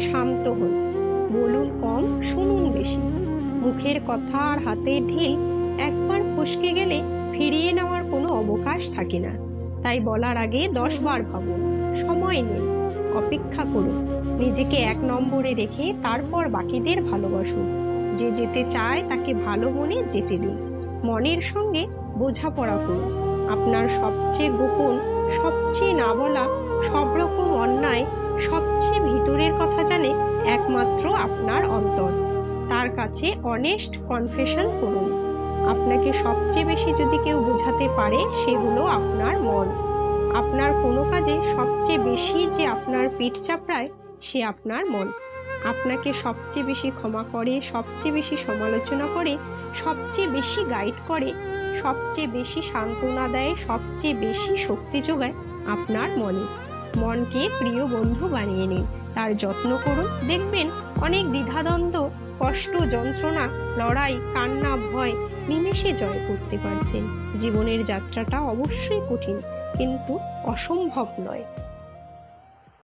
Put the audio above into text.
শান্ত হন বলুন কম, শুনুন বেশি। মুখের কথা আর হাতের ঢিল একবার ফসকে গেলে ফিরিয়ে নেওয়ার কোনো অবকাশ থাকে না। তাই বলার আগে দশ বার ভাবুন, সময় নেই অপেক্ষা করুন। নিজেকে এক নম্বরে রেখে তারপর বাকিদের ভালোবাসুন। যে যেতে চায় তাকে ভালো মনে যেতে দিন। মনের সঙ্গে বোঝাপড়া করুন। আপনার সবচেয়ে গোপন, সবচেয়ে না বলা, সব রকম অন্যায়, সবচেয়ে ভিতরের কথা জানে একমাত্র আপনার অন্তর। তার কাছে অনেস্ট কনফেশন করুন। আপনাকে সবচেয়ে বেশি যদি কেউ বোঝাতে পারে, সে হলো আপনার মন। আপনার কোনো কাজে সবচেয়ে বেশি যে আপনার পিঠ চাপড়ায়, সে আপনার মন। আপনাকে সবচেয়ে বেশি ক্ষমা করে, সবচেয়ে বেশি সমালোচনা করে, সবচেয়ে বেশি গাইড করে, সবচেয়ে বেশি সান্ত্বনা দেয়, সবচেয়ে বেশি শক্তি যোগায় আপনার মনে। মনকে প্রিয় বন্ধু বানিয়ে নিন। তার যত্ন করুন। দেখবেন অনেক দ্বিধাদ্বন্দ্ব, কষ্ট, যন্ত্রণা, লড়াই, কান্না, ভয় নিমেষে জয় করতে পারছেন। জীবনের যাত্রাটা অবশ্যই কঠিন, কিন্তু অসম্ভব নয়।